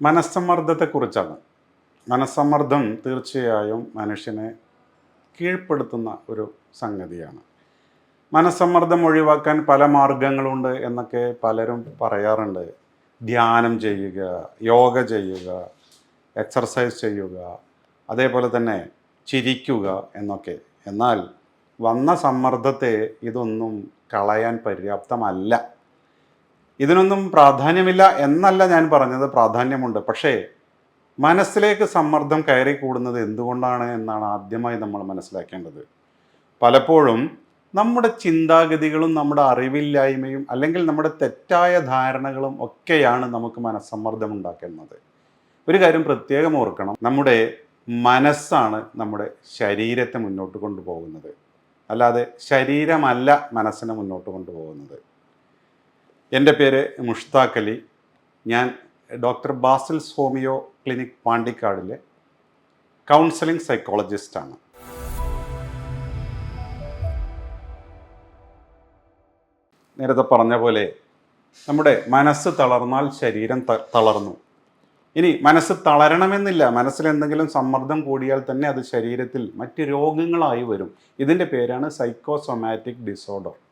മനസ്സമ്മർദ്ദത്തെക്കുറിച്ചാണ്. മനസ്സമ്മർദ്ദം തീർച്ചയായും മനുഷ്യനെ കീഴ്പ്പെടുത്തുന്ന ഒരു സംഗതിയാണ്. മനസ്സമ്മർദ്ദം ഒഴിവാക്കാൻ പല മാർഗങ്ങളുണ്ട് എന്നൊക്കെ പലരും പറയാറുണ്ട്. ധ്യാനം ചെയ്യുക യോഗ ചെയ്യുക എക്സർസൈസ് ചെയ്യുക അതേപോലെ തന്നെ ചിരിക്കുക എന്നൊക്കെ. എന്നാൽ വന്ന സമ്മർദ്ദത്തെ ഇതൊന്നും കളയാൻ പര്യാപ്തമല്ല. ഇതിനൊന്നും പ്രാധാന്യമില്ല എന്നല്ല ഞാൻ പറഞ്ഞത്. പ്രാധാന്യമുണ്ട്. പക്ഷേ മനസ്സിലേക്ക് സമ്മർദ്ദം കയറി കൂടുന്നത് എന്തുകൊണ്ടാണ് എന്നാണ് ആദ്യമായി നമ്മൾ മനസ്സിലാക്കേണ്ടത്. പലപ്പോഴും നമ്മുടെ ചിന്താഗതികളും നമ്മുടെ അറിവില്ലായ്മയും അല്ലെങ്കിൽ നമ്മുടെ തെറ്റായ ധാരണകളും ഒക്കെയാണ് നമുക്ക് മനസ്സമ്മർദ്ദം ഉണ്ടാക്കുന്നത്. ഒരു കാര്യം പ്രത്യേകം ഓർക്കണം. നമ്മുടെ മനസ്സാണ് നമ്മുടെ ശരീരത്തെ മുന്നോട്ട് കൊണ്ടുപോകുന്നത്. അല്ലാതെ ശരീരമല്ല മനസ്സിനെ മുന്നോട്ട് കൊണ്ടുപോകുന്നത്. എന്റെ പേര് മുഷ്താഖ് അലി. ഞാൻ ഡോക്ടർ ബാസിൽസ് ഹോമിയോ ക്ലിനിക് പാണ്ടിക്കാടിലെ കൗൺസിലിംഗ് സൈക്കോളജിസ്റ്റാണ്. നേരത്തെ പറഞ്ഞ പോലെ നമ്മുടെ മനസ്സ് തളർന്നാൽ ശരീരം തളർന്നു. ഇനി മനസ്സ് തളരണമെന്നില്ല. മനസ്സിൽ എന്തെങ്കിലും സമ്മർദ്ദം കൂടിയാൽ തന്നെ അത് ശരീരത്തിൽ മറ്റ് രോഗങ്ങളായി വരും. ഇതിന്റെ പേരാണ് സൈക്കോസൊമാറ്റിക് ഡിസോർഡർ.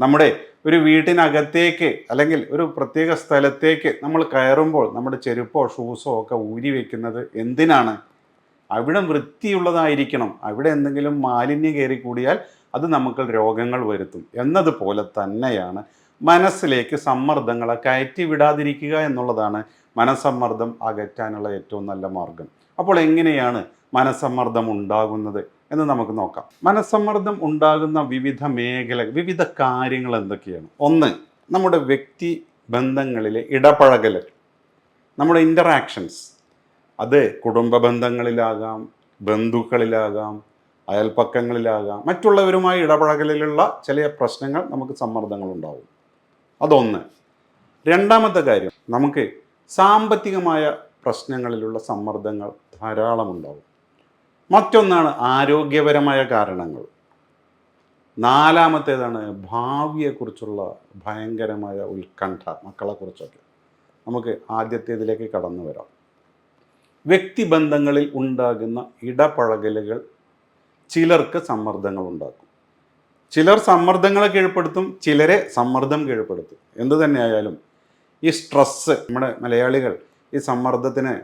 നമ്മുടെ ഒരു വീട്ടിനകത്തേക്ക് അല്ലെങ്കിൽ ഒരു പ്രത്യേക സ്ഥലത്തേക്ക് നമ്മൾ കയറുമ്പോൾ നമ്മുടെ ചെരുപ്പോ ഷൂസോ ഒക്കെ ഊരി വെക്കുന്നത് എന്തിനാണ്? അവിടെ വൃത്തിയുള്ളതായിരിക്കണം. അവിടെ എന്തെങ്കിലും മാലിന്യം കയറി കൂടിയാൽ അത് നമുക്ക് രോഗങ്ങൾ വരുത്തും. എന്നതുപോലെ തന്നെയാണ് മനസ്സിലേക്ക് സമ്മർദ്ദങ്ങളെ കയറ്റി വിടാതിരിക്കുക എന്നുള്ളതാണ് മനസ്സമ്മർദ്ദം അകറ്റാനുള്ള ഏറ്റവും നല്ല മാർഗം. അപ്പോൾ എങ്ങനെയാണ് മനസ്സമ്മർദ്ദം ഉണ്ടാകുന്നത്? എന്ന് നമുക്ക് നോക്കാം. മനസ്സമ്മർദ്ദം ഉണ്ടാകുന്ന വിവിധ മേഖല വിവിധ കാര്യങ്ങൾ എന്തൊക്കെയാണ്? ഒന്ന് നമ്മുടെ വ്യക്തി ബന്ധങ്ങളിലെ ഇടപഴകൽ. നമ്മുടെ ഇന്ററാക്ഷൻസ് അത് കുടുംബ ബന്ധങ്ങളിലാകാം ബന്ധുക്കളിലാകാം അയൽപ്പക്കങ്ങളിലാകാം മറ്റുള്ളവരുമായി ഇടപഴകലിലുള്ള ചില പ്രശ്നങ്ങൾ നമുക്ക് സമ്മർദ്ദങ്ങൾ ഉണ്ടാവും അതൊന്ന്. രണ്ടാമത്തെ കാര്യം നമുക്ക് സാമ്പത്തികമായ പ്രശ്നങ്ങളിലുള്ള സമ്മർദ്ദങ്ങൾ ധാരാളം ഉണ്ടാവും മറ്റൊന്നാണ് ആരോഗ്യപരമായ കാരണങ്ങൾ. നാലാമത്തേതാണ് ഭാവിയെക്കുറിച്ചുള്ള ഭയങ്കരമായ ഉത്കണ്ഠ മക്കളെക്കുറിച്ചൊക്കെ. നമുക്ക് ആദ്യത്തേതിലേക്ക് കടന്നു വരാം. വ്യക്തിബന്ധങ്ങളിൽ ഉണ്ടാകുന്ന ഇടപഴകലുകൾ ചിലർക്ക് സമ്മർദ്ദങ്ങൾ ഉണ്ടാക്കും. ചിലർ സമ്മർദ്ദങ്ങളെ കീഴ്പ്പെടുത്തും ചിലരെ സമ്മർദ്ദം കീഴ്പ്പെടുത്തും. എന്തു തന്നെയായാലും ഈ സ്ട്രെസ്സ് നമ്മുടെ മലയാളികൾ ഈ സമ്മർദ്ദത്തിന്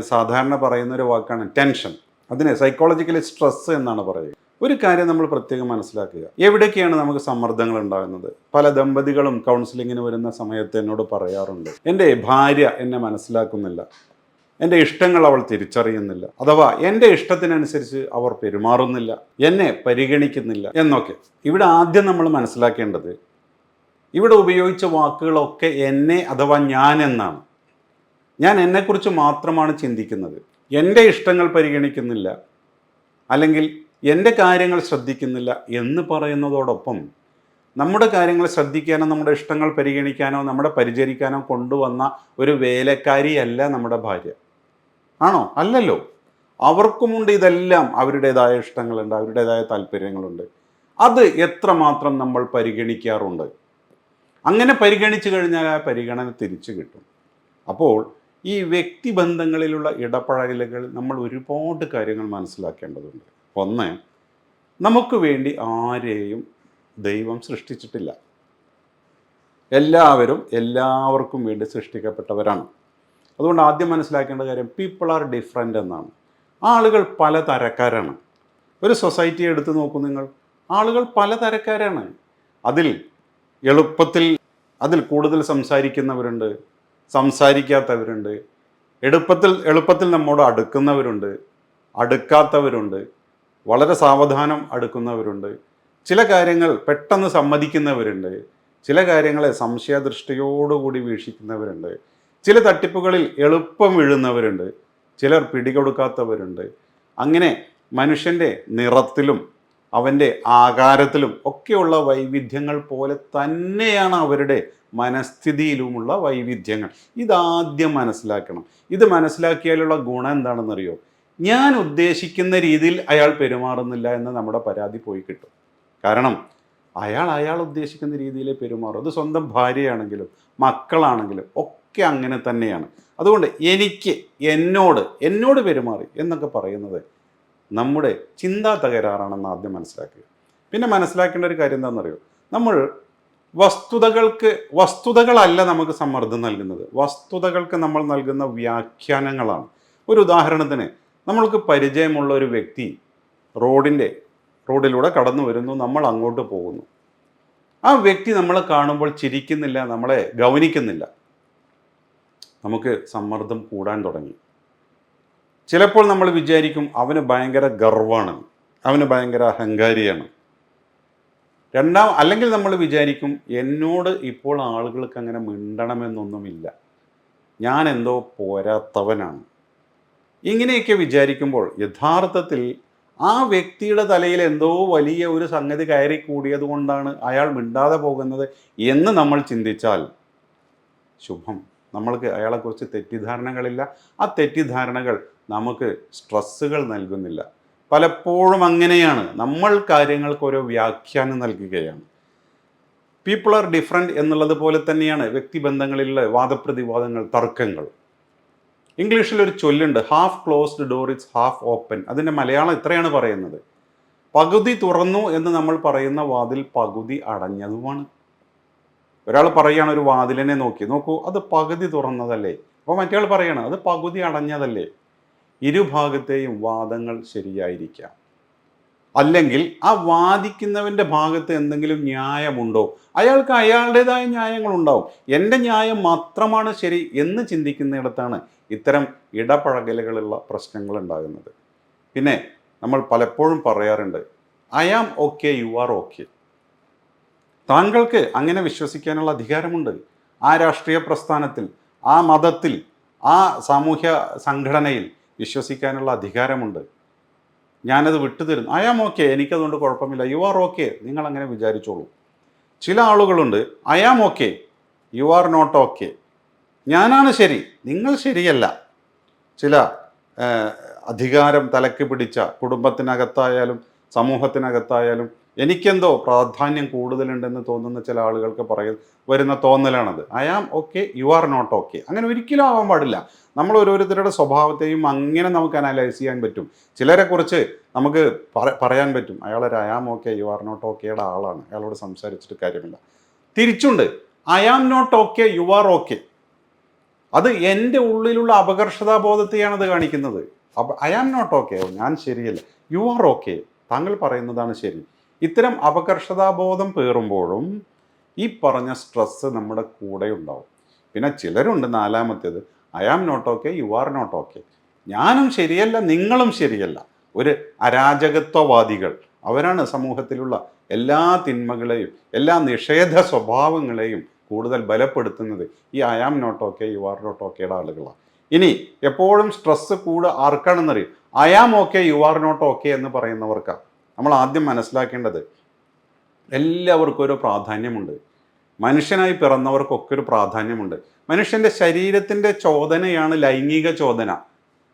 സാധാരണ പറയുന്ന ഒരു വാക്കാണ് ടെൻഷൻ. അതിന് സൈക്കോളജിക്കലി സ്ട്രെസ് എന്നാണ് പറയുക. ഒരു കാര്യം നമ്മൾ പ്രത്യേകം മനസ്സിലാക്കുക. എവിടേക്കാണ് നമുക്ക് സമ്മർദ്ദങ്ങൾ ഉണ്ടാകുന്നത്? പല ദമ്പതികളും കൗൺസിലിങ്ങിന് വരുന്ന സമയത്ത് എന്നോട് പറയാറുണ്ട്. എന്റെ ഭാര്യ എന്നെ മനസ്സിലാക്കുന്നില്ല. എന്റെ ഇഷ്ടങ്ങൾ അവൾ തിരിച്ചറിയുന്നില്ല. അഥവാ എന്റെ ഇഷ്ടത്തിനനുസരിച്ച് അവർ പെരുമാറുന്നില്ല. എന്നെ പരിഗണിക്കുന്നില്ല. എന്നൊക്കെ. ഇവിടെ ആദ്യം നമ്മൾ മനസ്സിലാക്കേണ്ടത് ഇവിടെ ഉപയോഗിച്ച വാക്കുകളൊക്കെ എന്നെ അഥവാ ഞാൻ എന്നാണ്. ഞാൻ എന്നെക്കുറിച്ച് മാത്രമാണ് ചിന്തിക്കുന്നത്. എന്റെ ഇഷ്ടങ്ങൾ പരിഗണിക്കുന്നില്ല അല്ലെങ്കിൽ എന്റെ കാര്യങ്ങൾ ശ്രദ്ധിക്കുന്നില്ല എന്ന് പറയുന്നതോടൊപ്പം നമ്മുടെ കാര്യങ്ങൾ ശ്രദ്ധിക്കാനോ നമ്മുടെ ഇഷ്ടങ്ങൾ പരിഗണിക്കാനോ നമ്മുടെ പരിചരിക്കാനോ കൊണ്ടുവന്ന ഒരു വേലക്കാരിയല്ല നമ്മുടെ ഭാര്യ. ആണോ? അല്ലല്ലോ. അവർക്കുമുണ്ട് ഇതെല്ലാം. അവരുടേതായ ഇഷ്ടങ്ങളുണ്ട് അവരുടേതായ താല്പര്യങ്ങളുണ്ട്. അത് എത്രമാത്രം നമ്മൾ പരിഗണിക്കാറുണ്ട്? അങ്ങനെ പരിഗണിച്ചു കഴിഞ്ഞാൽ ആ പരിഗണന തിരിച്ചു കിട്ടും. അപ്പോൾ ഈ വ്യക്തിബന്ധങ്ങളിലുള്ള ഇടപഴകലുകൾ നമ്മൾ ഒരുപാട് കാര്യങ്ങൾ മനസ്സിലാക്കേണ്ടതുണ്ട്. ഒന്ന് നമുക്ക് വേണ്ടി ആരെയും ദൈവം സൃഷ്ടിച്ചിട്ടില്ല. എല്ലാവരും എല്ലാവർക്കും വേണ്ടി സൃഷ്ടിക്കപ്പെട്ടവരാണ്. അതുകൊണ്ട് ആദ്യം മനസ്സിലാക്കേണ്ട കാര്യം പീപ്പിൾ ആർ ഡിഫറെന്റ് എന്നാണ്. ആളുകൾ പല തരക്കാരാണ്. ഒരു സൊസൈറ്റി എടുത്ത് നോക്കൂ നിങ്ങൾ. ആളുകൾ പല തരക്കാരാണ്. അതിൽ എളുപ്പത്തിൽ അതിൽ കൂടുതൽ സംസാരിക്കുന്നവരുണ്ട്. സംസാരിക്കാത്തവരുണ്ട്. എളുപ്പത്തിൽ എളുപ്പത്തിൽ നമ്മോട് അടുക്കുന്നവരുണ്ട്. അടുക്കാത്തവരുണ്ട്. വളരെ സാവധാനം അടുക്കുന്നവരുണ്ട്. ചില കാര്യങ്ങൾ പെട്ടെന്ന് സമ്മതിക്കുന്നവരുണ്ട്. ചില കാര്യങ്ങളെ സംശയദൃഷ്ടിയോടുകൂടി വീക്ഷിക്കുന്നവരുണ്ട്. ചില തട്ടിപ്പുകളിൽ എളുപ്പം വീഴുന്നവരുണ്ട്. ചിലർ പിടികൊടുക്കാത്തവരുണ്ട്. അങ്ങനെ മനുഷ്യന്റെ നിറത്തിലും അവന്റെ ആകാരത്തിലും ഒക്കെയുള്ള വൈവിധ്യങ്ങൾ പോലെ തന്നെയാണ് അവരുടെ മനസ്ഥിതിയിലുമുള്ള വൈവിധ്യങ്ങൾ. ഇതാദ്യം മനസ്സിലാക്കണം. ഇത് മനസ്സിലാക്കിയാലുള്ള ഗുണം എന്താണെന്നറിയോ? ഞാൻ ഉദ്ദേശിക്കുന്ന രീതിയിൽ അയാൾ പെരുമാറുന്നില്ല എന്ന് നമ്മുടെ പരാതി പോയി കിട്ടും. കാരണം അയാൾ അയാൾ ഉദ്ദേശിക്കുന്ന രീതിയിലേ പെരുമാറും. അത് സ്വന്തം ഭാര്യയാണെങ്കിലും മക്കളാണെങ്കിലും ഒക്കെ അങ്ങനെ തന്നെയാണ്. അതുകൊണ്ട് എനിക്ക് എന്നോട് എന്നോട് പെരുമാറി എന്നൊക്കെ പറയുന്നത് നമ്മുടെ ചിന്താ തകരാറാണെന്ന് ആദ്യം മനസ്സിലാക്കുക. പിന്നെ മനസ്സിലാക്കേണ്ട ഒരു കാര്യം എന്താണെന്നറിയോ? നമ്മൾ വസ്തുതകൾക്ക് വസ്തുതകളല്ല നമുക്ക് സമ്മർദ്ദം നൽകുന്നത്. വസ്തുതകൾക്ക് നമ്മൾ നൽകുന്ന വ്യാഖ്യാനങ്ങളാണ്. ഒരു ഉദാഹരണത്തിന് നമ്മൾക്ക് പരിചയമുള്ള ഒരു വ്യക്തി റോഡിന്റെ റോഡിലൂടെ കടന്നു വരുന്നു നമ്മൾ അങ്ങോട്ട് പോകുന്നു. ആ വ്യക്തി നമ്മളെ കാണുമ്പോൾ ചിരിക്കുന്നില്ല നമ്മളെ ഗൗനിക്കുന്നില്ല. നമുക്ക് സമ്മർദ്ദം കൂടാൻ തുടങ്ങി. ചിലപ്പോൾ നമ്മൾ വിചാരിക്കും അവന് ഭയങ്കര ഗർവാണ് അവന് ഭയങ്കര അഹങ്കാരിയാണ്. രണ്ടാം അല്ലെങ്കിൽ നമ്മൾ വിചാരിക്കും എന്നോട് ഇപ്പോൾ ആളുകൾക്ക് അങ്ങനെ മിണ്ടണമെന്നൊന്നുമില്ല. ഞാൻ എന്തോ പോരാത്തവനാണ്. ഇങ്ങനെയൊക്കെ വിചാരിക്കുമ്പോൾ യഥാർത്ഥത്തിൽ ആ വ്യക്തിയുടെ തലയിൽ എന്തോ വലിയ ഒരു സംഗതി കയറി കൂടിയത് കൊണ്ടാണ് അയാൾ മിണ്ടാതെ പോകുന്നത് എന്ന് നമ്മൾ ചിന്തിച്ചാൽ ശുഭം. നമ്മൾക്ക് അയാളെക്കുറിച്ച് തെറ്റിദ്ധാരണകളില്ല. ആ തെറ്റിദ്ധാരണകൾ നമുക്ക് സ്ട്രെസ്സുകൾ നൽകുന്നില്ല. പലപ്പോഴും അങ്ങനെയാണ്. നമ്മൾ കാര്യങ്ങൾക്ക് ഓരോ വ്യാഖ്യാനം നൽകുകയാണ്. പീപ്പിൾ ആർ ഡിഫറെന്റ് എന്നുള്ളത് പോലെ തന്നെയാണ് വ്യക്തിബന്ധങ്ങളിലെ വാദപ്രതിവാദങ്ങൾ തർക്കങ്ങൾ. ഇംഗ്ലീഷിൽ ഒരു ചൊല്ലുണ്ട് half closed door it's half open അതിന്റെ മലയാളം ഇത്രയാണ് പറയുന്നത്. പകുതി തുറന്നു എന്ന് നമ്മൾ പറയുന്ന വാതിൽ പകുതി അടഞ്ഞതുമാണ്. ഒരാൾ പറയുകയാണ് ഒരു വാതിലിനെ നോക്കി നോക്കൂ അത് പകുതി തുറന്നതല്ലേ? അപ്പോൾ മറ്റേ പറയണം അത് പകുതി അടഞ്ഞതല്ലേ? ഇരുഭാഗത്തെയും വാദങ്ങൾ ശരിയായിരിക്കാം. അല്ലെങ്കിൽ ആ വാദിക്കുന്നവന്റെ ഭാഗത്ത് എന്തെങ്കിലും ന്യായമുണ്ടോ? അയാൾക്ക് അയാളുടേതായ ന്യായങ്ങളുണ്ടാവും. എന്റെ ന്യായം മാത്രമാണ് ശരി എന്ന് ചിന്തിക്കുന്നിടത്താണ് ഇത്തരം ഇടപഴകലുകളുള്ള പ്രശ്നങ്ങൾ ഉണ്ടാകുന്നത്. പിന്നെ നമ്മൾ പലപ്പോഴും പറയാറുണ്ട് I am okay you are okay താങ്കൾക്ക് അങ്ങനെ വിശ്വസിക്കാനുള്ള അധികാരമുണ്ട്. ആ രാഷ്ട്രീയ പ്രസ്ഥാനത്തിൽ ആ മതത്തിൽ ആ സാമൂഹ്യ സംഘടനയിൽ വിശ്വസിക്കാനുള്ള അധികാരമുണ്ട്. ഞാനത് വിട്ടുതരുന്നു ഐ ആം ഓക്കെ എനിക്കതുകൊണ്ട് കുഴപ്പമില്ല. യു ആർ ഓക്കെ നിങ്ങൾ അങ്ങനെ വിചാരിച്ചോളൂ. ചില ആളുകളുണ്ട് I am okay you are not okay ഞാനാണ് ശരി. നിങ്ങൾ ശരിയല്ല. ചില അധികാരം തലക്ക് പിടിച്ച കുടുംബത്തിനകത്തായാലും സമൂഹത്തിനകത്തായാലും എനിക്കെന്തോ പ്രാധാന്യം കൂടുതലുണ്ടെന്ന് തോന്നുന്ന ചില ആളുകൾക്ക് പറയ വരുന്ന തോന്നലാണത്. I am okay you are not okay അങ്ങനെ ഒരിക്കലും ആവാൻ പാടില്ല. നമ്മൾ ഓരോരുത്തരുടെ സ്വഭാവത്തെയും അങ്ങനെ നമുക്ക് അനലൈസ് ചെയ്യാൻ പറ്റും. ചിലരെ കുറിച്ച് നമുക്ക് പറ- പറയാൻ പറ്റും. അയാൾ ഒരു am okay you are not ഓക്കെയുടെ ആളാണ്. അയാളോട് സംസാരിച്ചിട്ട് കാര്യമില്ല. തിരിച്ചുണ്ട്. I am not okay you are okay അത് എന്റെ ഉള്ളിലുള്ള അപകർഷതാബോധത്തെയാണ് അത് കാണിക്കുന്നത് അപ്പം ഐ ആം നോട്ട് ഓക്കെ ഞാൻ ശരിയല്ല. യു ആർ ഓക്കെ താങ്കൾ പറയുന്നതാണ് ശരി. ഇത്തരം അപകർഷതാബോധം പേറുമ്പോഴും ഈ പറഞ്ഞ സ്ട്രെസ്സ് നമ്മുടെ കൂടെ ഉണ്ടാവും. പിന്നെ ചിലരുണ്ട് നാലാമത്തേത് I am not okay you are not okay ഞാനും ശരിയല്ല നിങ്ങളും ശരിയല്ല. ഒരു അരാജകത്വവാദികൾ. അവരാണ് സമൂഹത്തിലുള്ള എല്ലാ തിന്മകളെയും എല്ലാ നിഷേധ സ്വഭാവങ്ങളെയും കൂടുതൽ ബലപ്പെടുത്തുന്നത്. ഈ I am not okay you are not ഓക്കെയുടെ ആളുകളാണ്. ഇനി എപ്പോഴും സ്ട്രെസ് കൂടെ ആർക്കാണെന്നറിയും? I am okay you are not okay എന്ന് പറയുന്നവർക്കാണ് നമ്മൾ ആദ്യം മനസ്സിലാക്കേണ്ടത് എല്ലാവർക്കും ഒരു പ്രാധാന്യമുണ്ട്. മനുഷ്യനായി പിറന്നവർക്കൊക്കെ ഒരു പ്രാധാന്യമുണ്ട്. മനുഷ്യന്റെ ശരീരത്തിന്റെ ചോദനയാണ് ലൈംഗിക ചോദന.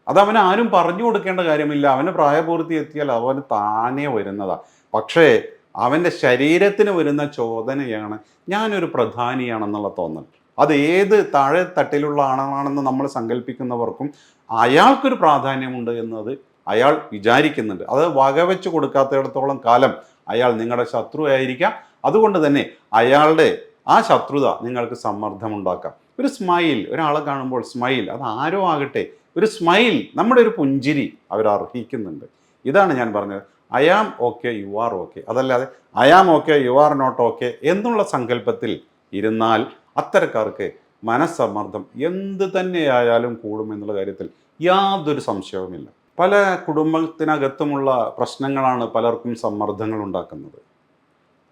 അത് അവന് ആരും പറഞ്ഞു കൊടുക്കേണ്ട കാര്യമില്ല. അവന് പ്രായപൂർത്തി എത്തിയാൽ അവന് താനേ വരുന്നതാ. പക്ഷേ അവന്റെ ശരീരത്തിന് വരുന്ന ചോദനയാണ് ഞാനൊരു പ്രധാനിയാണെന്നുള്ള തോന്നൽ. അത് ഏത് താഴെ തട്ടിലുള്ള ആണാണെന്ന് നമ്മൾ സങ്കല്പിക്കുന്നവർക്കും അയാൾക്കൊരു പ്രാധാന്യമുണ്ട് എന്നത് അയാൾ വിചാരിക്കുന്നുണ്ട്. അത് വകവെച്ച് കൊടുക്കാത്തിടത്തോളം കാലം അയാൾ നിങ്ങളുടെ ശത്രു ആയിരിക്കാം അതുകൊണ്ട് തന്നെ അയാളുടെ ആ ശത്രുത നിങ്ങൾക്ക് സമ്മർദ്ദമുണ്ടാക്കാം. ഒരു സ്മൈൽ ഒരാളെ കാണുമ്പോൾ സ്മൈൽ അത് ആരോ ആകട്ടെ ഒരു സ്മൈൽ നമ്മുടെ ഒരു പുഞ്ചിരി അവർ അർഹിക്കുന്നുണ്ട് ഇതാണ് ഞാൻ പറഞ്ഞത്. I am okay you are okay അതല്ലാതെ I am okay you are not okay എന്നുള്ള സങ്കല്പത്തിൽ ഇരുന്നാൽ അത്തരക്കാർക്ക് മനസ്സമ്മർദ്ദം എന്ത് തന്നെയായാലും കൂടുമെന്നുള്ള കാര്യത്തിൽ യാതൊരു സംശയവുമില്ല. പല കുടുംബത്തിനകത്തുമുള്ള പ്രശ്നങ്ങളാണ് പലർക്കും സമ്മർദ്ദങ്ങൾ ഉണ്ടാക്കുന്നത്.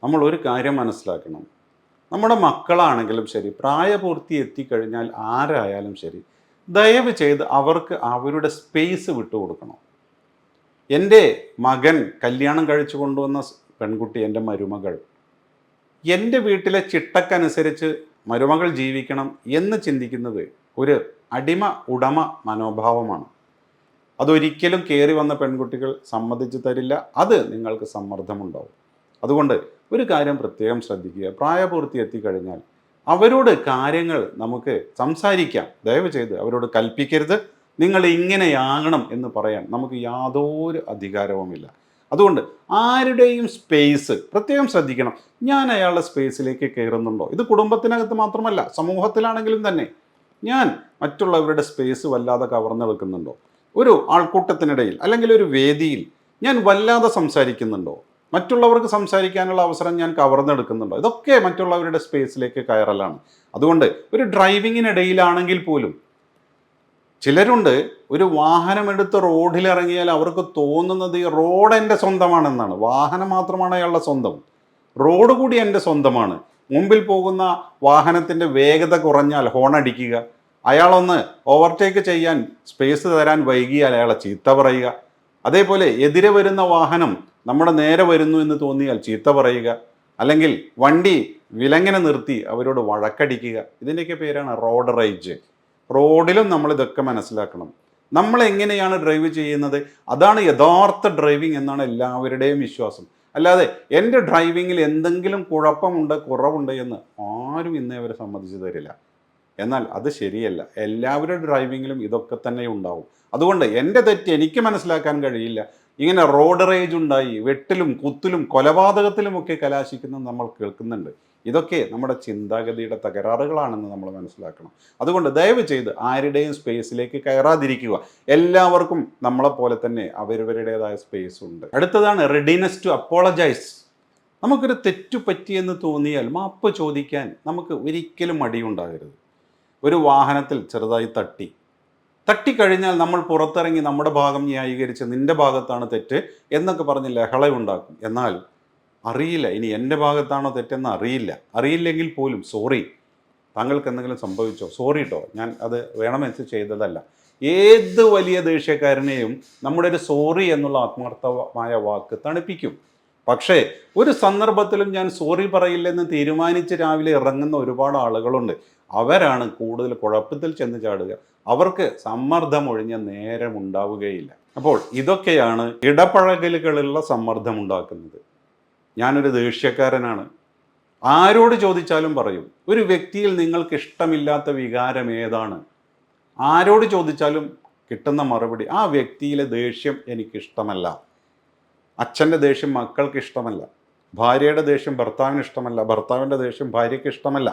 നമ്മൾ ഒരു കാര്യം മനസ്സിലാക്കണം. നമ്മുടെ മക്കളാണെങ്കിലും ശരി പ്രായപൂർത്തി എത്തിക്കഴിഞ്ഞാൽ ആരായാലും ശരി ദയവ് ചെയ്ത് അവർക്ക് അവരുടെ സ്പേസ് വിട്ടുകൊടുക്കണം എന്റെ മകൻ കല്യാണം കഴിച്ചു കൊണ്ടുവന്ന പെൺകുട്ടി എന്റെ മരുമകൾ എന്റെ വീട്ടിലെ ചിട്ടക്കനുസരിച്ച് മരുമകൾ ജീവിക്കണം എന്ന് ചിന്തിക്കുന്നത് ഒരു അടിമ ഉടമ മനോഭാവമാണ്. അതൊരിക്കലും കയറി വന്ന പെൺകുട്ടികൾ സമ്മതിച്ചു തരില്ല അത് നിങ്ങൾക്ക് സമ്മർദ്ദമുണ്ടാവും. അതുകൊണ്ട് ഒരു കാര്യം പ്രത്യേകം ശ്രദ്ധിക്കുക. പ്രായപൂർത്തി എത്തിക്കഴിഞ്ഞാൽ അവരോട് കാര്യങ്ങൾ നമുക്ക് സംസാരിക്കാം. ദയവ് ചെയ്ത് അവരോട് കൽപ്പിക്കരുത്. നിങ്ങൾ ഇങ്ങനെയാകണം എന്ന് പറയാൻ നമുക്ക് യാതൊരു അധികാരവുമില്ല. അതുകൊണ്ട് ആരുടെയും സ്പേസ് പ്രത്യേകം ശ്രദ്ധിക്കണം. ഞാൻ അയാളുടെ സ്പേസിലേക്ക് കയറുന്നുണ്ടോ? ഇത് കുടുംബത്തിനകത്ത് മാത്രമല്ല സമൂഹത്തിലാണെങ്കിലും തന്നെ. ഞാൻ മറ്റുള്ളവരുടെ സ്പേസ് വല്ലാതെ കവർന്നെടുക്കുന്നുണ്ടോ ഒരു ആൾക്കൂട്ടത്തിനിടയിൽ അല്ലെങ്കിൽ ഒരു വേദിയിൽ ഞാൻ വല്ലാതെ സംസാരിക്കുന്നുണ്ടോ? മറ്റുള്ളവർക്ക് സംസാരിക്കാനുള്ള അവസരം ഞാൻ കവർന്നെടുക്കുന്നുണ്ടോ? ഇതൊക്കെ മറ്റുള്ളവരുടെ സ്പേസിലേക്ക് കയറലാണ്. അതുകൊണ്ട് ഒരു ഡ്രൈവിങ്ങിനിടയിലാണെങ്കിൽ പോലും ചിലരുണ്ട് ഒരു വാഹനമെടുത്ത് റോഡിലിറങ്ങിയാൽ അവർക്ക് തോന്നുന്നത് ഈ റോഡ് എന്റെ സ്വന്തമാണെന്നാണ്. വാഹനം മാത്രമാണ് അയാളുടെ സ്വന്തം. റോഡ് കൂടി എന്റെ സ്വന്തമാണ്. മുമ്പിൽ പോകുന്ന വാഹനത്തിന്റെ വേഗത കുറഞ്ഞാൽ ഹോൺ അടിക്കുക. അയാളൊന്ന് ഓവർടേക്ക് ചെയ്യാൻ സ്പേസ് തരാൻ വൈകിയാൽ അയാളെ ചീത്ത പറയുക. അതേപോലെ എതിരെ വരുന്ന വാഹനം നമ്മുടെ നേരെ വരുന്നു എന്ന് തോന്നിയാൽ ചീത്ത പറയുക. അല്ലെങ്കിൽ വണ്ടി വിലങ്ങനെ നിർത്തി അവരോട് വഴക്കടിക്കുക. ഇതിന്റെയൊക്കെ പേരാണ് റോഡ് റേജ് റോഡിലും നമ്മൾ ഇതൊക്കെ മനസ്സിലാക്കണം. നമ്മൾ എങ്ങനെയാണ് ഡ്രൈവ് ചെയ്യുന്നത്? അതാണ് യഥാർത്ഥ ഡ്രൈവിംഗ് എന്നാണ് എല്ലാവരുടെയും വിശ്വാസം. അല്ലാതെ എന്റെ ഡ്രൈവിങ്ങിൽ എന്തെങ്കിലും കുഴപ്പമുണ്ട് കുറവുണ്ട് എന്ന് ആരും ഇന്നേ അവരെ സമ്മതിച്ചു തരില്ല. എന്നാൽ അത് ശരിയല്ല. എല്ലാവരുടെ ഡ്രൈവിങ്ങിലും ഇതൊക്കെ തന്നെ ഉണ്ടാവും. അതുകൊണ്ട് എന്റെ തെറ്റ് എനിക്ക് മനസ്സിലാക്കാൻ കഴിയില്ല. ഇങ്ങനെ റോഡ് റേജ് ഉണ്ടായി വെട്ടിലും കുത്തിലും കൊലപാതകത്തിലുമൊക്കെ കലാശിക്കുന്നത് നമ്മൾ കേൾക്കുന്നുണ്ട്. ഇതൊക്കെ നമ്മുടെ ചിന്താഗതിയുടെ തകരാറുകളാണെന്ന് നമ്മൾ മനസ്സിലാക്കണം. അതുകൊണ്ട് ദയവ് ചെയ്ത് ആരുടെയും സ്പേസിലേക്ക് കയറാതിരിക്കുക. എല്ലാവർക്കും നമ്മളെ പോലെ തന്നെ അവരവരുടേതായ സ്പേസ് ഉണ്ട്. അടുത്തതാണ് റെഡിനെസ് ടു അപ്പോളജൈസ് നമുക്കൊരു തെറ്റു പറ്റിയെന്ന് തോന്നിയാൽ മാപ്പ് ചോദിക്കാൻ നമുക്ക് ഒരിക്കലും മടിയുണ്ടാകരുത്. ഒരു വാഹനത്തിൽ ചെറുതായി തട്ടി തട്ടിക്കഴിഞ്ഞാൽ നമ്മൾ പുറത്തിറങ്ങി നമ്മുടെ ഭാഗം ന്യായീകരിച്ച് നിന്റെ ഭാഗത്താണ് തെറ്റ് എന്നൊക്കെ പറഞ്ഞ് ലഹളയുണ്ടാക്കും എന്നാൽ അറിയില്ല. ഇനി എന്റെ ഭാഗത്താണോ തെറ്റെന്ന് അറിയില്ല. അറിയില്ലെങ്കിൽ പോലും സോറി താങ്കൾക്ക് എന്തെങ്കിലും സംഭവിച്ചോ? സോറി കേട്ടോ ഞാൻ അത് വേണമെന്ന് ചെയ്തതല്ല. ഏത് വലിയ ദേഷ്യക്കാരനെയും നമ്മുടെ ഒരു സോറി എന്നുള്ള ആത്മാർത്ഥമായ വാക്ക് തണുപ്പിക്കും. പക്ഷേ ഒരു സന്ദർഭത്തിലും ഞാൻ സോറി പറയില്ലെന്ന് തീരുമാനിച്ച് രാവിലെ ഇറങ്ങുന്ന ഒരുപാട് ആളുകളുണ്ട്. അവരാണ് കൂടുതൽ കുഴപ്പത്തിൽ ചെന്ന് ചാടുക. അവർക്ക് സമ്മർദ്ദം ഒഴിഞ്ഞ നേരം ഉണ്ടാവുകയില്ല അപ്പോൾ ഇതൊക്കെയാണ് ഇടപഴകലുകളുള്ള സമ്മർദ്ദം ഉണ്ടാക്കുന്നത് ഞാനൊരു ദേഷ്യക്കാരനാണ്. ആരോട് ചോദിച്ചാലും പറയും ഒരു വ്യക്തിയിൽ നിങ്ങൾക്ക് ഇഷ്ടമില്ലാത്ത വികാരം ഏതാണ്? ആരോട് ചോദിച്ചാലും കിട്ടുന്ന മറുപടി ആ വ്യക്തിയിലെ ദേഷ്യം എനിക്കിഷ്ടമല്ല. അച്ഛന്റെ ദേഷ്യം മക്കൾക്ക് ഇഷ്ടമല്ല ഭാര്യയുടെ ദേഷ്യം ഭർത്താവിന് ഇഷ്ടമല്ല. ഭർത്താവിന്റെ ദേഷ്യം ഭാര്യയ്ക്ക് ഇഷ്ടമല്ല.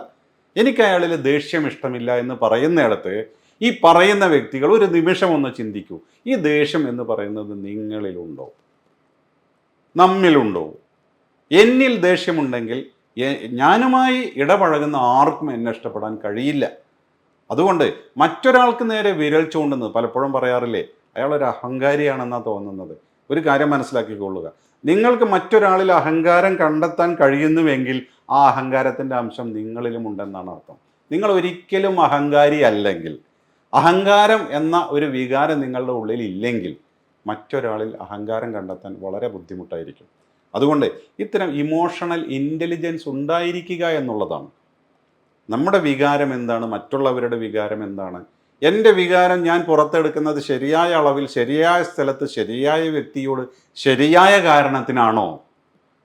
എനിക്ക് അയാളിൽ ദേഷ്യം ഇഷ്ടമില്ല എന്ന് പറയുന്നിടത്ത് ഈ പറയുന്ന വ്യക്തികൾ ഒരു നിമിഷം ഒന്ന് ചിന്തിക്കൂ. ഈ ദേഷ്യം എന്ന് പറയുന്നത് നിങ്ങളിലുണ്ടോ? നമ്മിലുണ്ടോ? എന്നിൽ ദേഷ്യമുണ്ടെങ്കിൽ ഞാനുമായി ഇടപഴകുന്ന ആർക്കും എന്നെ ഇഷ്ടപ്പെടാൻ കഴിയില്ല. അതുകൊണ്ട് മറ്റൊരാൾക്ക് നേരെ വിരൽ ചൂണ്ടുന്നത് പലപ്പോഴും പറയാറില്ലേ അയാളൊരു അഹങ്കാരിയാണെന്നാണ് തോന്നുന്നത്. ഒരു കാര്യം മനസ്സിലാക്കിക്കൊള്ളുക. നിങ്ങൾക്ക് മറ്റൊരാളിൽ അഹങ്കാരം കണ്ടെത്താൻ കഴിയുന്നുവെങ്കിൽ ആ അഹങ്കാരത്തിന്റെ അംശം നിങ്ങളിലും ഉണ്ടെന്നാണ് അർത്ഥം. നിങ്ങൾ ഒരിക്കലും അഹങ്കാരി അല്ലെങ്കിൽ അഹങ്കാരം എന്ന ഒരു വികാരം നിങ്ങളുടെ ഉള്ളിൽ ഇല്ലെങ്കിൽ മറ്റൊരാളിൽ അഹങ്കാരം കണ്ടെത്താൻ വളരെ ബുദ്ധിമുട്ടായിരിക്കും. അതുകൊണ്ട് ഇത്തരം ഇമോഷണൽ ഇന്റലിജൻസ് ഉണ്ടായിരിക്കുക എന്നുള്ളതാണ്. നമ്മുടെ വികാരം എന്താണ്? മറ്റുള്ളവരുടെ വികാരം എന്താണ്? എന്റെ വികാരം ഞാൻ പുറത്തെടുക്കുന്നത് ശരിയായ അളവിൽ ശരിയായ സ്ഥലത്ത് ശരിയായ വ്യക്തിയോട് ശരിയായ കാരണത്തിനാണോ?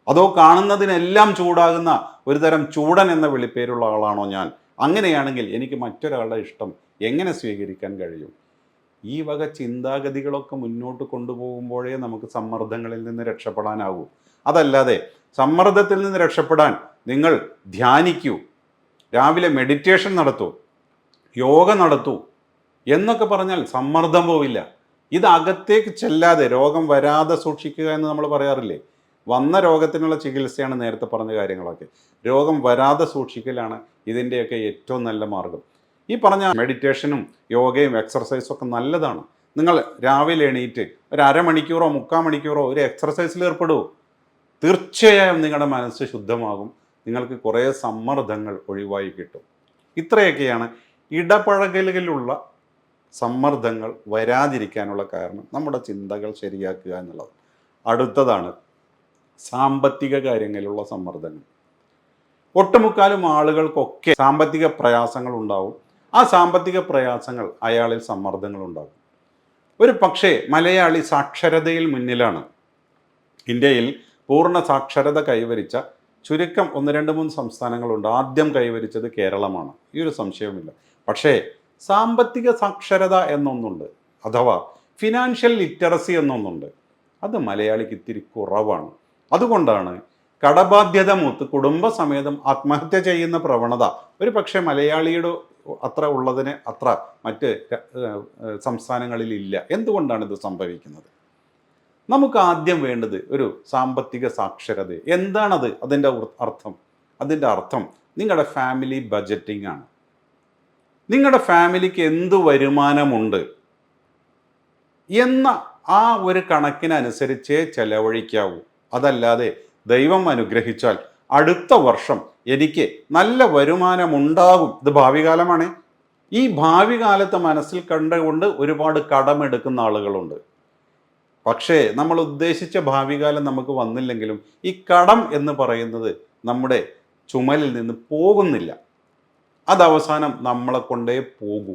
അതോ കാണുന്നതിനെല്ലാം ചൂടാകുന്ന ഒരു തരം ചൂടൻ എന്ന വിളിപ്പേരുള്ള ആളാണോ ഞാൻ? അങ്ങനെയാണെങ്കിൽ എനിക്ക് മറ്റൊരാളുടെ ഇഷ്ടം എങ്ങനെ സ്വീകരിക്കാൻ കഴിയും? ഈ വക ചിന്താഗതികളൊക്കെ മുന്നോട്ട് കൊണ്ടുപോകുമ്പോഴേ നമുക്ക് സമ്മർദ്ദങ്ങളിൽ നിന്ന് രക്ഷപ്പെടാനാവൂ. അതല്ലാതെ സമ്മർദ്ദത്തിൽ നിന്ന് രക്ഷപ്പെടാൻ നിങ്ങൾ ധ്യാനിക്കൂ. രാവിലെ മെഡിറ്റേഷൻ നടത്തൂ. യോഗ നടത്തൂ. എന്നൊക്കെ പറഞ്ഞാൽ സമ്മർദ്ദം പോവില്ല. ഇത് അകത്തേക്ക് ചെല്ലാതെ രോഗം വരാതെ സൂക്ഷിക്കുക എന്ന് നമ്മൾ പറയാറില്ലേ? വന്ന രോഗത്തിനുള്ള ചികിത്സയാണ് നേരത്തെ പറഞ്ഞ കാര്യങ്ങളൊക്കെ. രോഗം വരാതെ സൂക്ഷിക്കലാണ് ഇതിന്റെയൊക്കെ ഏറ്റവും നല്ല മാർഗം. ഈ പറഞ്ഞ മെഡിറ്റേഷനും യോഗയും എക്സർസൈസും ഒക്കെ നല്ലതാണ്. നിങ്ങൾ രാവിലെ എണീറ്റ് ഒരു അരമണിക്കൂറോ മുക്കാൽ മണിക്കൂറോ ഒരു എക്സർസൈസിൽ ഏർപ്പെടൂ തീർച്ചയായും നിങ്ങളുടെ മനസ്സ് ശുദ്ധമാകും. നിങ്ങൾക്ക് കുറേ സമ്മർദ്ദങ്ങൾ ഒഴിവായി കിട്ടും. ഇത്രയൊക്കെയാണ് ഇടപഴകലുകളിലുള്ള സമ്മർദ്ദങ്ങൾ വരാതിരിക്കാനുള്ള കാരണം. നമ്മുടെ ചിന്തകൾ ശരിയാക്കുക എന്നുള്ളത്. അടുത്തതാണ് സാമ്പത്തിക കാര്യങ്ങളിലുള്ള സമ്മർദ്ദങ്ങൾ. ഒട്ടുമുക്കാലും ആളുകൾക്കൊക്കെ സാമ്പത്തിക പ്രയാസങ്ങൾ ഉണ്ടാവും. ആ സാമ്പത്തിക പ്രയാസങ്ങൾ അയാളിൽ സമ്മർദ്ദങ്ങൾ ഉണ്ടാകും ഒരു പക്ഷേ മലയാളി സാക്ഷരതയിൽ മുന്നിലാണ്. ഇന്ത്യയിൽ പൂർണ സാക്ഷരത കൈവരിച്ച ചുരുക്കം ഒന്ന് രണ്ട് മൂന്ന് സംസ്ഥാനങ്ങളുണ്ട്. ആദ്യം കൈവരിച്ചത് കേരളമാണ്. ഈ ഒരു സംശയവുമില്ല. പക്ഷേ സാമ്പത്തിക സാക്ഷരത എന്നൊന്നുണ്ട് അഥവാ ഫിനാൻഷ്യൽ ലിറ്ററസി എന്നൊന്നുണ്ട്. അത് മലയാളിക്ക് ഇത്തിരി കുറവാണ്. അതുകൊണ്ടാണ് കടബാധ്യത മൂത്ത് കുടുംബസമേതം ആത്മഹത്യ ചെയ്യുന്ന പ്രവണത. ഒരു പക്ഷേ മലയാളിയുടെ അത്ര ഉള്ളതിന് അത്ര മറ്റ് ഇല്ല എന്തുകൊണ്ടാണ് ഇത് സംഭവിക്കുന്നത്? നമുക്ക് ആദ്യം വേണ്ടത് ഒരു സാമ്പത്തിക സാക്ഷരത. എന്താണത് അതിന്റെ അർത്ഥം? അതിന്റെ അർത്ഥം നിങ്ങളുടെ ഫാമിലി ബജറ്റിംഗ് ആണ്. നിങ്ങളുടെ ഫാമിലിക്ക് എന്ത് വരുമാനമുണ്ട്? എന്ന ആ ഒരു കണക്കിനനുസരിച്ചേ ചെലവഴിക്കാവൂ. അതല്ലാതെ ദൈവം അനുഗ്രഹിച്ചാൽ അടുത്ത വർഷം എനിക്ക് നല്ല വരുമാനമുണ്ടാകും. ഇത് ഭാവി കാലമാണ് ഈ ഭാവി കാലത്ത് മനസ്സിൽ കണ്ടുകൊണ്ട് ഒരുപാട് കടമെടുക്കുന്ന ആളുകളുണ്ട്. പക്ഷേ നമ്മൾ ഉദ്ദേശിച്ച ഭാവി കാലം നമുക്ക് വന്നില്ലെങ്കിലും ഈ കടം എന്ന് പറയുന്നത് നമ്മുടെ ചുമലിൽ നിന്ന് പോകുന്നില്ല. അത് അവസാനം നമ്മളെ കൊണ്ടേ പോകൂ.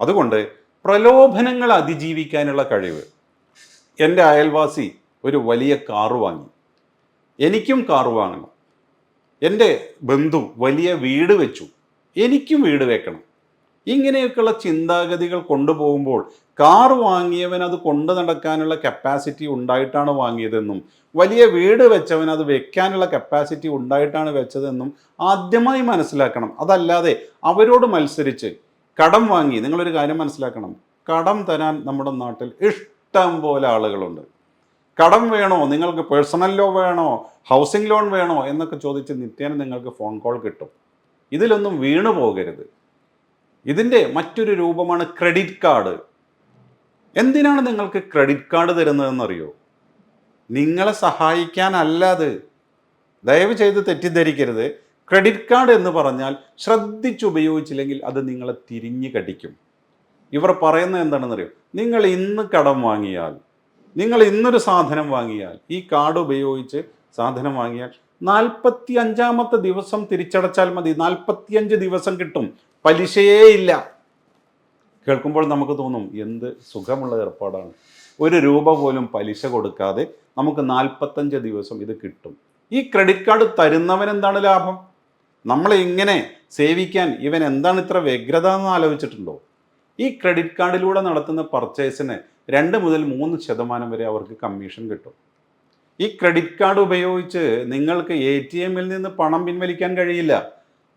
അതുകൊണ്ട് പ്രലോഭനങ്ങൾ അതിജീവിക്കാനുള്ള കഴിവ്. എന്റെ അയൽവാസി ഒരു വലിയ കാറ് വാങ്ങി. എനിക്കും കാറ് വാങ്ങണം. എന്റെ ബന്ധു വലിയ വീട് വെച്ചു. എനിക്കും വീട് വെക്കണം. ഇങ്ങനെയൊക്കെയുള്ള ചിന്താഗതികൾ കൊണ്ടുപോകുമ്പോൾ കാർ വാങ്ങിയവൻ അത് കൊണ്ടു നടക്കാനുള്ള കപ്പാസിറ്റി ഉണ്ടായിട്ടാണ് വാങ്ങിയതെന്നും വലിയ വീട് വെച്ചവൻ അത് വെക്കാനുള്ള കപ്പാസിറ്റി ഉണ്ടായിട്ടാണ് വെച്ചതെന്നും ആദ്യമായി മനസ്സിലാക്കണം. അതല്ലാതെ അവരോട് മത്സരിച്ച് കടം വാങ്ങി നിങ്ങളൊരു കാര്യം മനസ്സിലാക്കണം. കടം തരാൻ നമ്മുടെ നാട്ടിൽ ഇഷ്ടം പോലെ ആളുകളുണ്ട്. കടം വേണോ? നിങ്ങൾക്ക് പേഴ്സണൽ ലോൺ വേണോ? ഹൗസിംഗ് ലോൺ വേണോ? എന്നൊക്കെ ചോദിച്ച് നിത്യേന നിങ്ങൾക്ക് ഫോൺ കോൾ കിട്ടും. ഇതിലൊന്നും വീണു പോകരുത്. ഇതിന്റെ മറ്റൊരു രൂപമാണ് ക്രെഡിറ്റ് കാർഡ് എന്തിനാണ് നിങ്ങൾക്ക് ക്രെഡിറ്റ് കാർഡ് തരുന്നതെന്നറിയോ? നിങ്ങളെ സഹായിക്കാനല്ല അത്. ദയവ് ചെയ്ത് തെറ്റിദ്ധരിക്കരുത്. ക്രെഡിറ്റ് കാർഡ് എന്ന് പറഞ്ഞാൽ ശ്രദ്ധിച്ചുപയോഗിച്ചില്ലെങ്കിൽ അത് നിങ്ങളെ തിരിഞ്ഞു കടിക്കും. ഇവർ പറയുന്നത് എന്താണെന്നറിയോ? നിങ്ങൾ ഇന്ന് കടം വാങ്ങിയാൽ നിങ്ങൾ ഇന്നൊരു സാധനം വാങ്ങിയാൽ ഈ കാർഡ് ഉപയോഗിച്ച് സാധനം വാങ്ങിയാൽ നാൽപ്പത്തി അഞ്ചാമത്തെ ദിവസം തിരിച്ചടച്ചാൽ മതി. നാൽപ്പത്തിയഞ്ച് ദിവസം കിട്ടും. പലിശയേ ഇല്ല. കേൾക്കുമ്പോൾ നമുക്ക് തോന്നും എന്ത് സുഖമുള്ള ഏർപ്പാടാണ്. ഒരു രൂപ പോലും പലിശ കൊടുക്കാതെ നമുക്ക് നാൽപ്പത്തഞ്ച് ദിവസം ഇത് കിട്ടും. ഈ ക്രെഡിറ്റ് കാർഡ് തരുന്നവൻ എന്താണ് ലാഭം? നമ്മളെ ഇങ്ങനെ സേവിക്കാൻ ഇവൻ എന്താണ് ഇത്ര വ്യഗ്രത എന്ന് ആലോചിച്ചിട്ടുണ്ടോ? ഈ ക്രെഡിറ്റ് കാർഡിലൂടെ നടത്തുന്ന പർച്ചേസിന് രണ്ട് മുതൽ മൂന്ന് ശതമാനം വരെ അവർക്ക് കമ്മീഷൻ കിട്ടും. ഈ ക്രെഡിറ്റ് കാർഡ് ഉപയോഗിച്ച് നിങ്ങൾക്ക് എ ടി എമ്മിൽ നിന്ന് പണം പിൻവലിക്കാൻ കഴിയില്ല.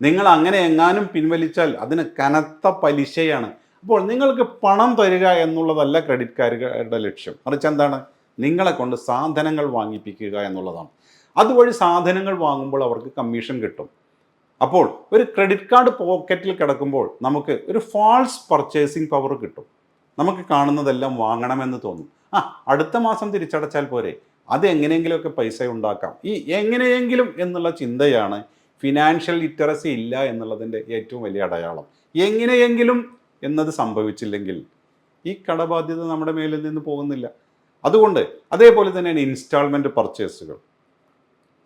നിങ്ങൾ അങ്ങനെ എങ്ങാനും പിൻവലിച്ചാൽ അതിന് കനത്ത പലിശയാണ്. അപ്പോൾ നിങ്ങൾക്ക് പണം തരിക എന്നുള്ളതല്ല ക്രെഡിറ്റ് കാർഡുകളുടെ ലക്ഷ്യം. മറിച്ച് എന്താണ്? നിങ്ങളെ കൊണ്ട് സാധനങ്ങൾ വാങ്ങിപ്പിക്കുക എന്നുള്ളതാണ്. അതുവഴി സാധനങ്ങൾ വാങ്ങുമ്പോൾ അവർക്ക് കമ്മീഷൻ കിട്ടും. അപ്പോൾ ഒരു ക്രെഡിറ്റ് കാർഡ് പോക്കറ്റിൽ കിടക്കുമ്പോൾ നമുക്ക് ഒരു ഫാൾസ് പർച്ചേസിങ് പവർ കിട്ടും. നമുക്ക് കാണുന്നതെല്ലാം വാങ്ങണമെന്ന് തോന്നും. ആ അടുത്ത മാസം തിരിച്ചടച്ചാൽ പോരെ? അത് എങ്ങനെയെങ്കിലുമൊക്കെ പൈസ ഉണ്ടാക്കാം. ഈ എങ്ങനെയെങ്കിലും എന്നുള്ള ചിന്തയാണ് ഫിനാൻഷ്യൽ ലിറ്ററസി ഇല്ല എന്നുള്ളതിന്റെ ഏറ്റവും വലിയ അടയാളം. എങ്ങനെയെങ്കിലും എന്നത് സംഭവിച്ചില്ലെങ്കിൽ ഈ കടബാധ്യത നമ്മുടെ മേലിൽ നിന്ന് പോകുന്നില്ല. അതുകൊണ്ട് അതേപോലെ തന്നെയാണ് ഇൻസ്റ്റാൾമെന്റ് പർച്ചേസുകൾ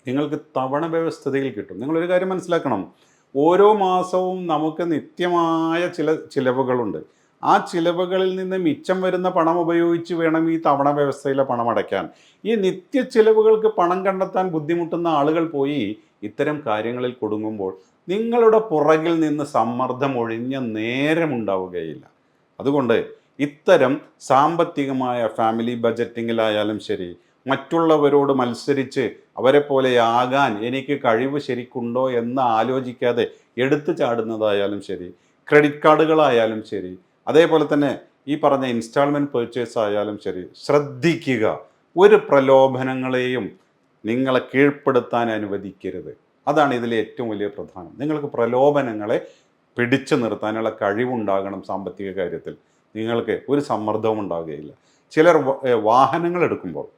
നിങ്ങൾക്ക് തവണ വ്യവസ്ഥതയിൽ കിട്ടും. നിങ്ങളൊരു കാര്യം മനസ്സിലാക്കണം. ഓരോ മാസവും നമുക്ക് നിത്യമായ ചില ചിലവുകളുണ്ട്. ആ ചിലവുകളിൽ നിന്ന് മിച്ചം വരുന്ന പണം ഉപയോഗിച്ച് വേണം ഈ തവണ വ്യവസ്ഥയിലെ പണം അടയ്ക്കാൻ. ഈ നിത്യ ചിലവുകൾക്ക് പണം കണ്ടെത്താൻ ബുദ്ധിമുട്ടുന്ന ആളുകൾ പോയി ഇത്തരം കാര്യങ്ങളിൽ കൊടുങ്ങുമ്പോൾ നിങ്ങളുടെ പുറകിൽ നിന്ന് സമ്മർദ്ദം ഒഴിഞ്ഞ നേരമുണ്ടാവുകയില്ല അതുകൊണ്ട് ഇത്തരം സാമ്പത്തികമായ ഫാമിലി ബജറ്റിങ്ങിലായാലും ശരി മറ്റുള്ളവരോട് മത്സരിച്ച് അവരെ പോലെ ആകാൻ എനിക്ക് കഴിവ് ശരിക്കുണ്ടോ എന്ന് ആലോചിക്കാതെ എടുത്തു ചാടുന്നതായാലും ശരി ക്രെഡിറ്റ് കാർഡുകളായാലും ശരി അതേപോലെ തന്നെ ഈ പറഞ്ഞ ഇൻസ്റ്റാൾമെന്റ് പേർച്ചേസ് ആയാലും ശരി ശ്രദ്ധിക്കുക. ഒരു പ്രലോഭനങ്ങളെയും നിങ്ങളെ കീഴ്പ്പെടുത്താൻ അനുവദിക്കരുത്. അതാണ് ഇതിലെ ഏറ്റവും വലിയ പ്രധാനം. നിങ്ങൾക്ക് പ്രലോഭനങ്ങളെ പിടിച്ചു നിർത്താനുള്ള കഴിവുണ്ടാകണം സാമ്പത്തിക കാര്യത്തിൽ. നിങ്ങൾക്ക് ഒരു സമ്മർദ്ദവും ഉണ്ടാകുകയില്ല. ചിലർ വാഹനങ്ങൾ എടുക്കുമ്പോൾ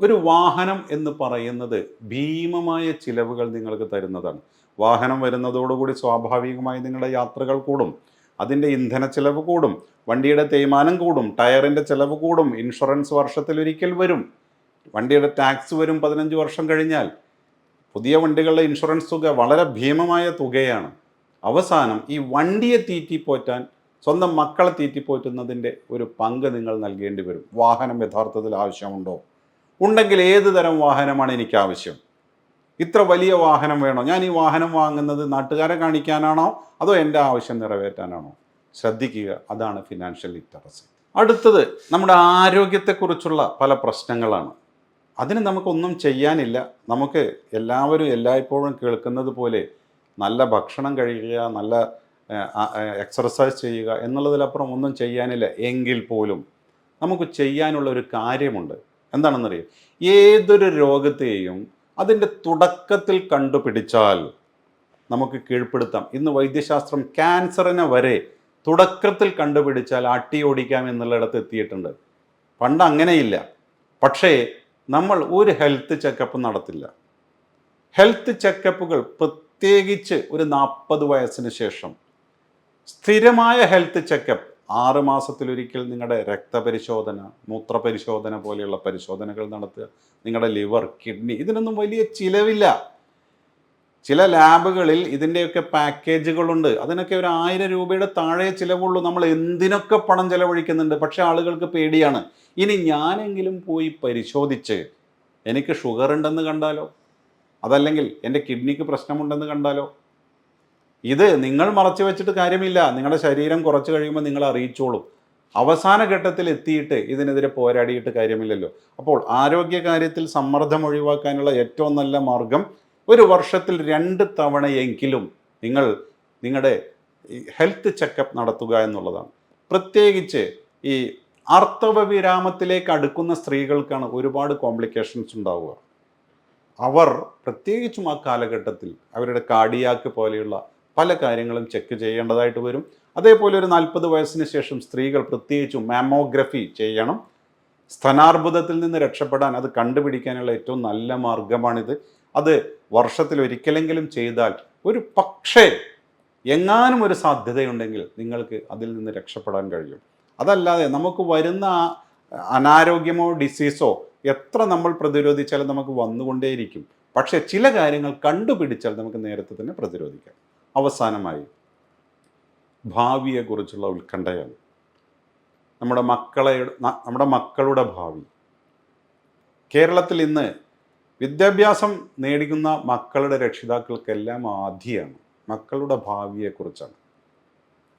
ഒരു വാഹനം എന്ന് പറയുന്നത് ഭീമമായ ചിലവുകൾ നിങ്ങൾക്ക് തരുന്നതാണ്. വാഹനം വരുന്നതോടുകൂടി സ്വാഭാവികമായി നിങ്ങളുടെ യാത്രകൾ കൂടും. അതിന്റെ ഇന്ധന ചിലവ് കൂടും. വണ്ടിയുടെ തേയ്മാനം കൂടും. ടയറിന്റെ ചിലവ് കൂടും. ഇൻഷുറൻസ് വർഷത്തിൽ ഒരിക്കൽ വരും. വണ്ടിയുടെ ടാക്സ് വരും പതിനഞ്ച് വർഷം കഴിഞ്ഞാൽ. പുതിയ വണ്ടികളുടെ ഇൻഷുറൻസ് തുക വളരെ ഭീമമായ തുകയാണ്. അവസാനം ഈ വണ്ടിയെ തീറ്റിപ്പോറ്റാൻ സ്വന്തം മക്കളെ തീറ്റിപ്പോറ്റുന്നതിന്റെ ഒരു പങ്ക് നിങ്ങൾ നൽകേണ്ടി വരും. വാഹനം യഥാർത്ഥത്തിൽ ആവശ്യമുണ്ടോ? ഉണ്ടെങ്കിൽ ഏത് തരം വാഹനമാണ് എനിക്ക് ആവശ്യം ഇത്ര വലിയ വാഹനം വേണോ? ഞാൻ ഈ വാഹനം വാങ്ങുന്നത് നാട്ടുകാരെ കാണിക്കാനാണോ? അതോ എന്റെ ആവശ്യം നിറവേറ്റാനാണോ? ശ്രദ്ധിക്കുക അതാണ് ഫിനാൻഷ്യൽ ലിറ്ററസി അടുത്തത് നമ്മുടെ ആരോഗ്യത്തെക്കുറിച്ചുള്ള പല പ്രശ്നങ്ങളാണ്. അതിന് നമുക്കൊന്നും ചെയ്യാനില്ല. നമുക്ക് എല്ലാവരും എല്ലായ്പ്പോഴും കേൾക്കുന്നത് പോലെ നല്ല ഭക്ഷണം കഴിക്കുക നല്ല എക്സർസൈസ് ചെയ്യുക എന്നുള്ളതിലപ്പുറം ഒന്നും ചെയ്യാനില്ല. എങ്കിൽ പോലും നമുക്ക് ചെയ്യാനുള്ള ഒരു കാര്യമുണ്ട്. എന്താണെന്നറിയോ? ഏതൊരു രോഗത്തെയും അതിന്റെ തുടക്കത്തിൽ കണ്ടുപിടിച്ചാൽ നമുക്ക് കീഴ്പ്പെടുത്താം. ഇന്ന് വൈദ്യശാസ്ത്രം ക്യാൻസറിനെ വരെ തുടക്കത്തിൽ കണ്ടുപിടിച്ചാൽ അട്ടി ഓടിക്കാം എന്നുള്ളിടത്ത് എത്തിയിട്ടുണ്ട്. പണ്ട് അങ്ങനെയില്ല. പക്ഷേ നമ്മൾ ഒരു ഹെൽത്ത് ചെക്കപ്പ് നടത്തില്ല. ഹെൽത്ത് ചെക്കപ്പുകൾ പ്രത്യേകിച്ച് ഒരു നാൽപ്പത് വയസ്സിന് ശേഷം. സ്ഥിരമായ ഹെൽത്ത് ചെക്കപ്പ് ആറ് മാസത്തിലൊരിക്കൽ നിങ്ങളുടെ രക്തപരിശോധന മൂത്രപരിശോധന പോലെയുള്ള പരിശോധനകൾ നടത്തുക. നിങ്ങളുടെ ലിവർ കിഡ്നി ഇതിനൊന്നും വലിയ ചിലവില്ല. ചില ലാബുകളിൽ ഇതിന്റെയൊക്കെ പാക്കേജുകളുണ്ട്. അതിനൊക്കെ ഒരു ആയിരം രൂപയുടെ താഴെ ചിലവുള്ളൂ. നമ്മൾ എന്തിനൊക്കെ പണം ചിലവഴിക്കുന്നുണ്ട്? പക്ഷേ ആളുകൾക്ക് പേടിയാണ്. ഇനി ഞാനെങ്കിലും പോയി പരിശോധിച്ച് എനിക്ക് ഷുഗർ ഉണ്ടെന്ന് കണ്ടാലോ? അതല്ലെങ്കിൽ എന്റെ കിഡ്നിക്ക് പ്രശ്നമുണ്ടെന്ന് കണ്ടാലോ? ഇത് നിങ്ങൾ മറച്ചു വെച്ചിട്ട് കാര്യമില്ല. നിങ്ങളുടെ ശരീരം കുറച്ച് കഴിയുമ്പോൾ നിങ്ങൾ അറിയിച്ചോളും. അവസാന ഘട്ടത്തിൽ എത്തിയിട്ട് ഇതിനെതിരെ പോരാടിയിട്ട് കാര്യമില്ലല്ലോ. അപ്പോൾ ആരോഗ്യ കാര്യത്തിൽ സമ്മർദ്ദം ഒഴിവാക്കാനുള്ള ഏറ്റവും നല്ല മാർഗം ഒരു വർഷത്തിൽ രണ്ട് തവണയെങ്കിലും നിങ്ങൾ നിങ്ങളുടെ ഹെൽത്ത് ചെക്കപ്പ് നടത്തുക എന്നുള്ളതാണ്. പ്രത്യേകിച്ച് ഈ ആർത്തവ വിരാമത്തിലേക്ക് അടുക്കുന്ന സ്ത്രീകൾക്കാണ് ഒരുപാട് കോംപ്ലിക്കേഷൻസ് ഉണ്ടാവുക. അവർ പ്രത്യേകിച്ചും ആ കാലഘട്ടത്തിൽ അവരുടെ കാടിയാക്ക് പോലെയുള്ള പല കാര്യങ്ങളും ചെക്ക് ചെയ്യേണ്ടതായിട്ട് വരും. അതേപോലെ ഒരു നാൽപ്പത് വയസ്സിന് ശേഷം സ്ത്രീകൾ പ്രത്യേകിച്ചും മാമോഗ്രഫി ചെയ്യണം. സ്തനാർബുദത്തിൽ നിന്ന് രക്ഷപ്പെടാൻ അത് കണ്ടുപിടിക്കാനുള്ള ഏറ്റവും നല്ല മാർഗമാണിത്. അത് വർഷത്തിൽ ഒരിക്കലെങ്കിലും ചെയ്താൽ ഒരു പക്ഷേ എങ്ങാനും ഒരു സാധ്യതയുണ്ടെങ്കിൽ നിങ്ങൾക്ക് അതിൽ നിന്ന് രക്ഷപ്പെടാൻ കഴിയും. അതല്ലാതെ നമുക്ക് വരുന്ന അനാരോഗ്യമോ ഡിസീസോ എത്ര നമ്മൾ പ്രതിരോധിച്ചാലും നമുക്ക് വന്നുകൊണ്ടേയിരിക്കും. പക്ഷേ ചില കാര്യങ്ങൾ കണ്ടുപിടിച്ചാൽ നമുക്ക് നേരത്തെ തന്നെ പ്രതിരോധിക്കാം. അവസാനമായി ഭാവിയെക്കുറിച്ചുള്ള ഉത്കണ്ഠയാണ്. നമ്മുടെ മക്കളെ നമ്മുടെ മക്കളുടെ ഭാവി. കേരളത്തിൽ ഇന്ന് വിദ്യാഭ്യാസം നേടിക്കുന്ന മക്കളുടെ രക്ഷിതാക്കൾക്കെല്ലാം ആധിയാണ്. മക്കളുടെ ഭാവിയെക്കുറിച്ചാണ്.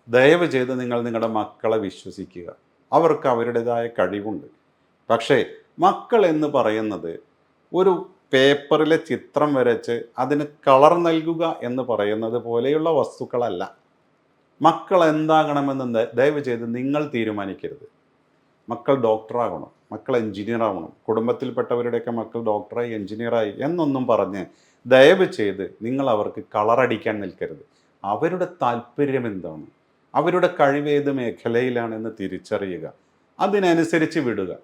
ദയവ് ചെയ്ത് നിങ്ങൾ നിങ്ങളുടെ മക്കളെ വിശ്വസിക്കുക. അവർക്ക് അവരുടേതായ കഴിവുണ്ട്. പക്ഷേ മക്കൾ എന്ന് പറയുന്നത് ഒരു പേപ്പറിലെ ചിത്രം വരച്ച് അതിന് കളർ നൽകുക എന്ന് പറയുന്നത് പോലെയുള്ള വസ്തുക്കളല്ല. മക്കൾ എന്താകണമെന്ന് ദയവ് ചെയ്ത് നിങ്ങൾ തീരുമാനിക്കരുത്. മക്കൾ ഡോക്ടറാകണം മക്കൾ എൻജിനീയർ ആവണം കുടുംബത്തിൽപ്പെട്ടവരുടെയൊക്കെ മക്കൾ ഡോക്ടറായി എൻജിനീയറായി എന്നൊന്നും പറഞ്ഞ് ദയവ് ചെയ്ത് നിങ്ങൾ അവർക്ക് കളറടിക്കാൻ നിൽക്കരുത്. അവരുടെ താല്പര്യം എന്താണ്? അവരുടെ കഴിവ് ഏത് മേഖലയിലാണെന്ന് തിരിച്ചറിയുക. അതിനനുസരിച്ച് വിടുക.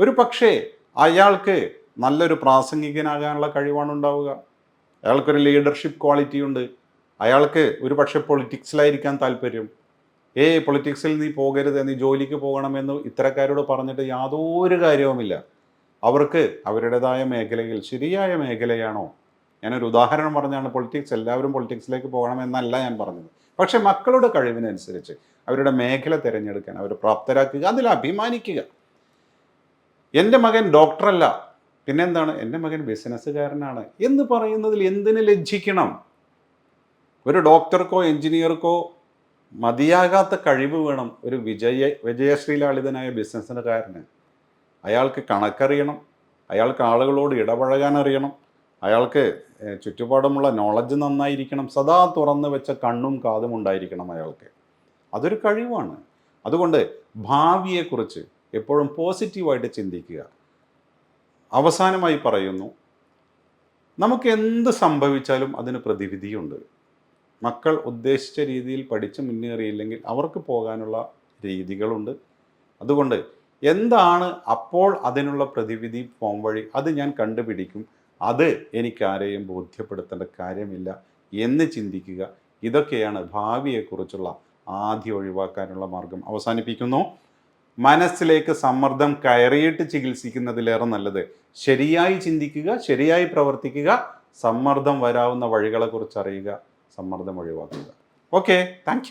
ഒരു പക്ഷേ അയാൾക്ക് നല്ലൊരു പ്രാസംഗികനാകാനുള്ള കഴിവാണ് ഉണ്ടാവുക അയാൾക്കൊരു ലീഡർഷിപ്പ് ക്വാളിറ്റി ഉണ്ട്. അയാൾക്ക് ഒരു പക്ഷേ പൊളിറ്റിക്സിലായിരിക്കാൻ താല്പര്യം. ഏ പൊളിറ്റിക്സിൽ നീ പോകരുത് നീ ജോലിക്ക് പോകണമെന്ന് ഇത്തരക്കാരോട് പറഞ്ഞിട്ട് യാതൊരു കാര്യവുമില്ല. അവർക്ക് അവരുടേതായ മേഖലയിൽ ശരിയായ മേഖലയാണോ? ഞാനൊരു ഉദാഹരണം പറഞ്ഞാണ് പൊളിറ്റിക്സ് എല്ലാവരും പൊളിറ്റിക്സിലേക്ക് പോകണമെന്നല്ല ഞാൻ പറഞ്ഞത്. പക്ഷേ മക്കളുടെ കഴിവിനനുസരിച്ച് അവരുടെ മേഖല തിരഞ്ഞെടുക്കാൻ അവർ പ്രാപ്തരാക്കുക അതിൽ അഭിമാനിക്കുക. എന്റെ മകൻ ഡോക്ടറല്ല പിന്നെന്താണ്? എന്റെ മകൻ ബിസിനസ്സുകാരനാണ്. എന്ന് പറയുന്നതിൽ എന്തിന് ലജ്ജിക്കണം? ഒരു ഡോക്ടർക്കോ എഞ്ചിനീയർക്കോ മതിയാകാത്ത കഴിവ് വേണം ഒരു വിജയ വിജയശ്രീലാളിതനായ ബിസിനസ്സുകാരന്. അയാൾക്ക് കണക്കറിയണം അയാൾക്ക് ആളുകളോട് ഇടപഴകാൻ അറിയണം അയാൾക്ക് ചുറ്റുപാടുമുള്ള നോളജ് നന്നായിരിക്കണം സദാ തുറന്നു വെച്ച കണ്ണും കാതും ഉണ്ടായിരിക്കണം അയാൾക്ക്. അതൊരു കഴിവാണ്. അതുകൊണ്ട് ഭാവിയെക്കുറിച്ച് എപ്പോഴും പോസിറ്റീവായിട്ട് ചിന്തിക്കുക. അവസാനമായി പറയുന്നു നമുക്ക് എന്ത് സംഭവിച്ചാലും അതിന് പ്രതിവിധിയുണ്ട്. മക്കൾ ഉദ്ദേശിച്ച രീതിയിൽ പഠിച്ച് മുന്നേറിയില്ലെങ്കിൽ അവർക്ക് പോകാനുള്ള രീതികളുണ്ട്. അതുകൊണ്ട് എന്താണ് അപ്പോൾ അതിനുള്ള പ്രതിവിധി പോം വഴി? അത് ഞാൻ കണ്ടുപിടിക്കും. അത് എനിക്കാരെയും ബോധ്യപ്പെടുത്തേണ്ട കാര്യമില്ല എന്ന് ചിന്തിക്കുക. ഇതൊക്കെയാണ് ഭാവിയെക്കുറിച്ചുള്ള ആദ്യം ഒഴിവാക്കാനുള്ള മാർഗം. അവസാനിപ്പിക്കുന്നു. മനസ്സിലേക്ക് സമ്മർദ്ദം കയറിയിട്ട് ചികിത്സിക്കുന്നതിലേറെ നല്ലത്. ശരിയായി ചിന്തിക്കുക ശരിയായി പ്രവർത്തിക്കുക സമ്മർദ്ദം വരാവുന്ന വഴികളെക്കുറിച്ച് അറിയുക സമ്മർദ്ദം ഒഴിവാക്കുക. Okay thank